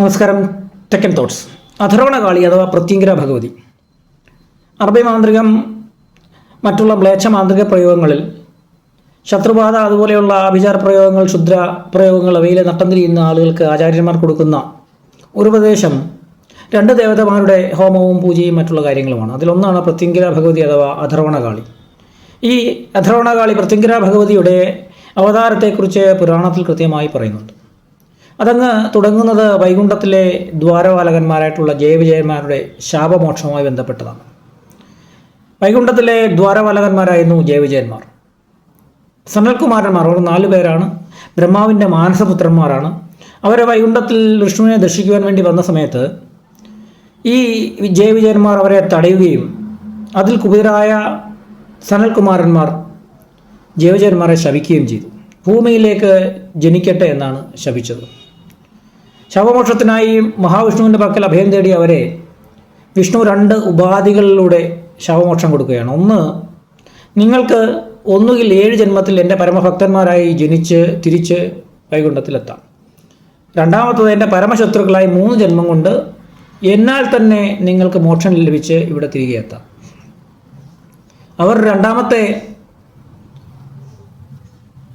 നമസ്കാരം. തെക്കൻ തോട്ട്സ്. അധർവണകാളി അഥവാ പ്രത്യങ്കര ഭഗവതി. അറബി മാന്ത്രികം മറ്റുള്ള മ്ലേച്ഛ മാന്ത്രിക പ്രയോഗങ്ങളിൽ ശത്രുബാധ അതുപോലെയുള്ള ആഭിചാര പ്രയോഗങ്ങൾ ക്ഷുദ്ര പ്രയോഗങ്ങൾ അവയിലെ നട്ടം തിരിയുന്ന ആളുകൾക്ക് ആചാര്യന്മാർ കൊടുക്കുന്ന ഒരു പ്രദേശം രണ്ട് ദേവതമാരുടെ ഹോമവും പൂജയും മറ്റുള്ള കാര്യങ്ങളുമാണ്. അതിലൊന്നാണ് പ്രത്യങ്കര ഭഗവതി അഥവാ അധർവണകാളി. ഈ അധർവണകാളി പ്രത്യങ്കര ഭഗവതിയുടെ അവതാരത്തെക്കുറിച്ച് പുരാണത്തിൽ കൃത്യമായി പറയുന്നുണ്ട്. അതങ്ങ് തുടങ്ങുന്നത് വൈകുണ്ഠത്തിലെ ദ്വാരപാലകന്മാരായിട്ടുള്ള ജയവിജയന്മാരുടെ ശാപമോക്ഷവുമായി ബന്ധപ്പെട്ടതാണ്. വൈകുണ്ഠത്തിലെ ദ്വാരപാലകന്മാരായിരുന്നു ജയവിജയന്മാർ സനൽകുമാരന്മാർ അവർ നാലു പേരാണ്. ബ്രഹ്മാവിന്റെ മാനസപുത്രന്മാരാണ്. അവരെ വൈകുണ്ഠത്തിൽ വിഷ്ണുവിനെ ദർശിക്കുവാൻ വേണ്ടി വന്ന സമയത്ത് ഈ ജയവിജയന്മാർ അവരെ തടയുകയും അതിൽ കുപിതരായ സനൽകുമാരന്മാർ ജയവിജയന്മാരെ ശപിക്കുകയും ചെയ്തു. ഭൂമിയിലേക്ക് ജനിക്കട്ടെ എന്നാണ് ശപിച്ചത്. ശവമോക്ഷത്തിനായി മഹാവിഷ്ണുവിന്റെ പക്കൽ അഭയം തേടി അവരെ വിഷ്ണു രണ്ട് ഉപാധികളിലൂടെ ശവമോക്ഷം കൊടുക്കുകയാണ്. ഒന്ന് നിങ്ങൾക്ക് ഒന്നുകിൽ ഏഴ് ജന്മത്തിൽ എന്റെ പരമഭക്തന്മാരായി ജനിച്ച് തിരിച്ച് വൈകുണ്ഠത്തിലെത്താം. രണ്ടാമത്തത് എന്റെ പരമശത്രുക്കളായി മൂന്ന് ജന്മം കൊണ്ട് എന്നാൽ തന്നെ നിങ്ങൾക്ക് മോക്ഷം ലഭിച്ച് ഇവിടെ തിരികെ എത്താം. അവർ രണ്ടാമത്തെ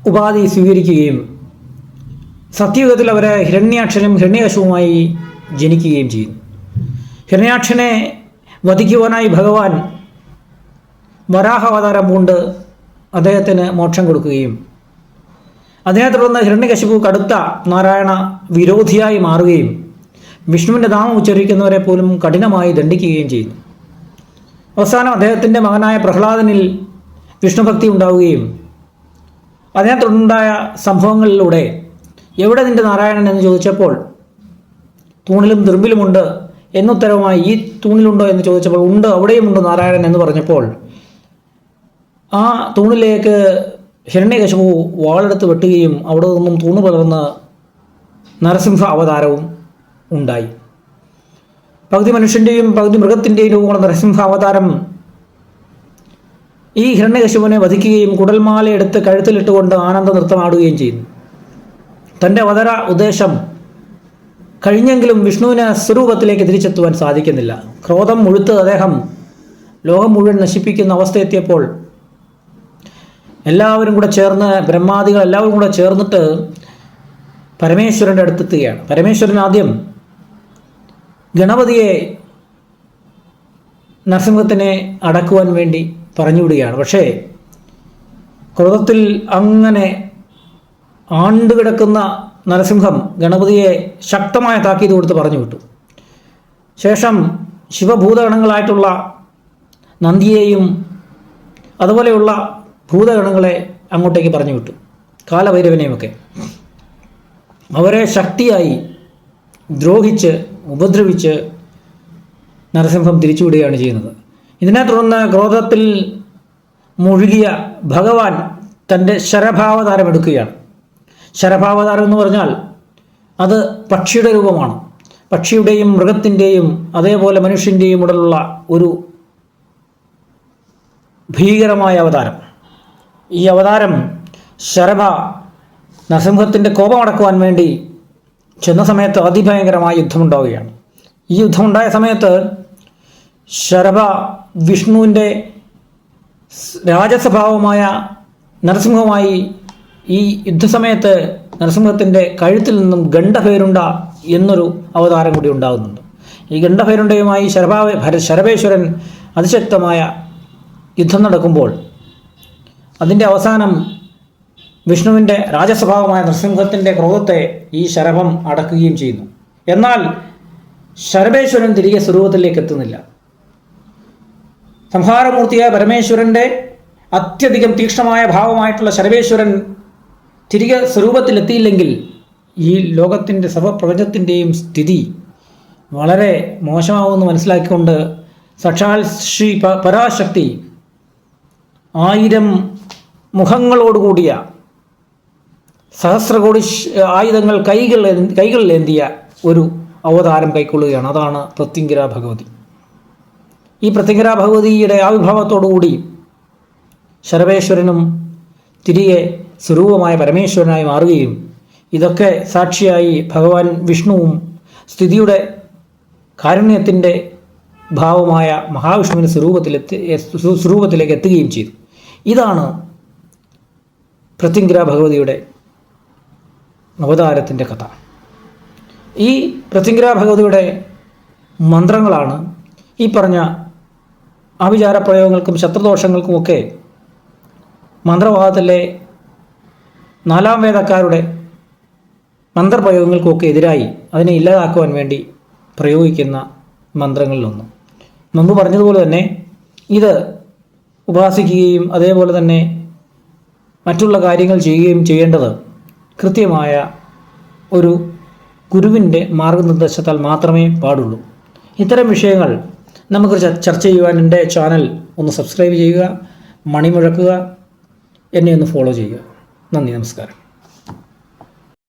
ഉപാധി സ്വീകരിക്കുകയും സത്യയുഗത്തിൽ അവരെ ഹിരണ്യാക്ഷനും ഹിരണ്യകശുവുമായി ജനിക്കുകയും ചെയ്യുന്നു. ഹിരണ്യാക്ഷനെ വധിക്കുവാനായി ഭഗവാൻ വരാഹ അവതാരം പൂണ്ട് അദ്ദേഹത്തിന് മോക്ഷം കൊടുക്കുകയും അതിനെ തുടർന്ന് ഹിരണ്യകശിപു കടുത്ത നാരായണ വിരോധിയായി മാറുകയും വിഷ്ണുവിന്റെ നാമം ഉച്ചരിക്കുന്നവരെ പോലും കഠിനമായി ദണ്ഡിക്കുകയും ചെയ്യുന്നു. അവസാനം അദ്ദേഹത്തിന്റെ മകനായ പ്രഹ്ലാദനിൽ വിഷ്ണുഭക്തി ഉണ്ടാവുകയും അതിനെ തുടർന്നുണ്ടായ സംഭവങ്ങളിലൂടെ എവിടെ നിന്റെ നാരായണൻ എന്ന് ചോദിച്ചപ്പോൾ? തൂണിലും ദിർബിലുമുണ്ട് എന്നുത്തരവുമായി ഈ തൂണിലുണ്ടോ എന്ന് ചോദിച്ചപ്പോൾ ഉണ്ട് അവിടെയുമുണ്ട് നാരായണൻ എന്ന് പറഞ്ഞപ്പോൾ ആ തൂണിലേക്ക് ഹിരണ്യകശപു വാളെടുത്ത് വെട്ടുകയും അവിടെ നിന്നും തൂണ് പകർന്ന് നരസിംഹ അവതാരവും ഉണ്ടായി. പകുതി മനുഷ്യന്റെയും പകുതി മൃഗത്തിന്റെയും രൂപമുള്ള നരസിംഹ അവതാരം ഈ ഹിരണ്യകശുവിനെ വധിക്കുകയും കുടൽമാല എടുത്ത് കഴുത്തിലിട്ടുകൊണ്ട് ആനന്ദ നൃത്തമാടുകയും ചെയ്യുന്നു. തന്റെ അവതര ഉദ്ദേശം കഴിഞ്ഞെങ്കിലും വിഷ്ണുവിന് സ്വരൂപത്തിലേക്ക് തിരിച്ചെത്തുവാൻ സാധിക്കുന്നില്ല. ക്രോധം മുഴുത്ത് അദ്ദേഹം ലോകം മുഴുവൻ നശിപ്പിക്കുന്ന അവസ്ഥ എത്തിയപ്പോൾ എല്ലാവരും കൂടെ ചേർന്ന് ബ്രഹ്മാദികൾ എല്ലാവരും കൂടെ ചേർന്നിട്ട് പരമേശ്വരന്റെ അടുത്തെത്തുകയാണ്. പരമേശ്വരൻ ആദ്യം ഗണപതിയെ നരസിംഹത്തിനെ അടക്കുവാൻ വേണ്ടി പറഞ്ഞുവിടുകയാണ്. പക്ഷേ ക്രോധത്തിൽ അങ്ങനെ ആണ്ടുകിടക്കുന്ന നരസിംഹം ഗണപതിയെ ശക്തമായ താക്കീത് കൊടുത്ത് പറഞ്ഞു വിട്ടു. ശേഷം ശിവഭൂതഗണങ്ങളായിട്ടുള്ള നന്ദിയെയും അതുപോലെയുള്ള ഭൂതഗണങ്ങളെ അങ്ങോട്ടേക്ക് പറഞ്ഞു വിട്ടു കാലഭൈരവനെയുമൊക്കെ. അവരെ ശക്തിയായി ദ്രോഹിച്ച് ഉപദ്രവിച്ച് നരസിംഹം തിരിച്ചുവിടുകയാണ് ചെയ്യുന്നത്. ഇതിനെ തുടർന്ന് ക്രോധത്തിൽ മുഴുകിയ ഭഗവാൻ തന്റെ ശരഭാവതാരം എടുക്കുകയാണ്. ശരഭാവതാരം എന്ന് പറഞ്ഞാൽ അത് പക്ഷിയുടെ രൂപമാണ്. പക്ഷിയുടെയും മൃഗത്തിന്റെയും അതേപോലെ മനുഷ്യന്റെയും ഉടലുള്ള ഒരു ഭീകരമായ അവതാരം. ഈ അവതാരം ശരഭ നരസിംഹത്തിന്റെ കോപമടക്കുവാൻ വേണ്ടി ചെന്ന സമയത്ത് അതിഭയങ്കരമായ യുദ്ധമുണ്ടാവുകയാണ്. ഈ യുദ്ധമുണ്ടായ സമയത്ത് ശരഭ വിഷ്ണുവിന്റെ രാജസ്വഭാവമായ നരസിംഹമായി ഈ യുദ്ധസമയത്ത് നരസിംഹത്തിന്റെ കഴുത്തിൽ നിന്നും ഗണ്ഡഭേരുണ്ട എന്നൊരു അവതാരം കൂടി ഉണ്ടാകുന്നുണ്ട്. ഈ ഗണ്ഡഭേരുണ്ടയുമായി ശരഭാവ ശരഭേശ്വരൻ അതിശക്തമായ യുദ്ധം നടക്കുമ്പോൾ അതിന്റെ അവസാനം വിഷ്ണുവിന്റെ രാജസ്വഭാവമായ നൃസിംഹത്തിന്റെ ക്രോധത്തെ ഈ ശരഭം അടക്കുകയും ചെയ്യുന്നു. എന്നാൽ ശരഭേശ്വരൻ തിരികെ സ്വരൂപത്തിലേക്ക് എത്തുന്നില്ല. സംഹാരമൂർത്തിയായ പരമേശ്വരന്റെ അത്യധികം തീക്ഷ്ണമായ ഭാവമായിട്ടുള്ള ശരഭേശ്വരൻ തിരികെ സ്വരൂപത്തിലെത്തിയില്ലെങ്കിൽ ഈ ലോകത്തിന്റെ സർവപ്രപഞ്ചത്തിന്റെയും സ്ഥിതി വളരെ മോശമാവുമെന്ന് മനസ്സിലാക്കിക്കൊണ്ട് സക്ഷാൽ ശ്രീ പരാശക്തി ആയിരം മുഖങ്ങളോടുകൂടിയ സഹസ്രകോടി ആയുധങ്ങൾ കൈകൾ കൈകളിലേന്തിയ ഒരു അവതാരം കൈക്കൊള്ളുകയാണ്. അതാണ് പ്രത്യങ്കര ഭഗവതി. ഈ പ്രത്യങ്കര ഭഗവതിയുടെ ആവിർഭാവത്തോടുകൂടി ശരവേശ്വരനും തിരികെ സ്വരൂപമായ പരമേശ്വരനായി മാറുകയും ഇതൊക്കെ സാക്ഷിയായി ഭഗവാൻ വിഷ്ണുവും സ്ഥിതിയുടെ കാരുണ്യത്തിന്റെ ഭാവമായ മഹാവിഷ്ണുവിന്റെ സ്വരൂപത്തിലെത്തി സ്വരൂപത്തിലേക്ക് എത്തുകയും ചെയ്തു. ഇതാണ് പ്രത്യങ്കിര ഭഗവതിയുടെ അവതാരത്തിന്റെ കഥ. ഈ പ്രത്യങ്കിര ഭഗവതിയുടെ മന്ത്രങ്ങളാണ് ഈ പറഞ്ഞ ആഭിചാര പ്രയോഗങ്ങൾക്കും ശത്രുദോഷങ്ങൾക്കുമൊക്കെ മന്ത്രവാദത്തിലെ നാലാം വേദക്കാരുടെ മന്ത്രപ്രയോഗങ്ങൾക്കൊക്കെ എതിരായി അതിനെ ഇല്ലാതാക്കുവാൻ വേണ്ടി പ്രയോഗിക്കുന്ന മന്ത്രങ്ങളിലൊന്നും. മുമ്പ് പറഞ്ഞതുപോലെ തന്നെ ഇത് ഉപാസിക്കുകയും അതേപോലെ തന്നെ മറ്റുള്ള കാര്യങ്ങൾ ചെയ്യുകയും ചെയ്യേണ്ടത് കൃത്യമായ ഒരു ഗുരുവിന്റെ മാർഗനിർദ്ദേശത്താൽ മാത്രമേ പാടുള്ളൂ. ഇത്തരം വിഷയങ്ങൾ നമുക്ക് ചർച്ച ചെയ്യുവാൻ എന്റെ ചാനൽ ഒന്ന് സബ്സ്ക്രൈബ് ചെയ്യുക മണിമുഴക്കുക എന്നെ ഒന്ന് ഫോളോ ചെയ്യുക. നന്ദി നമസ്കാരം.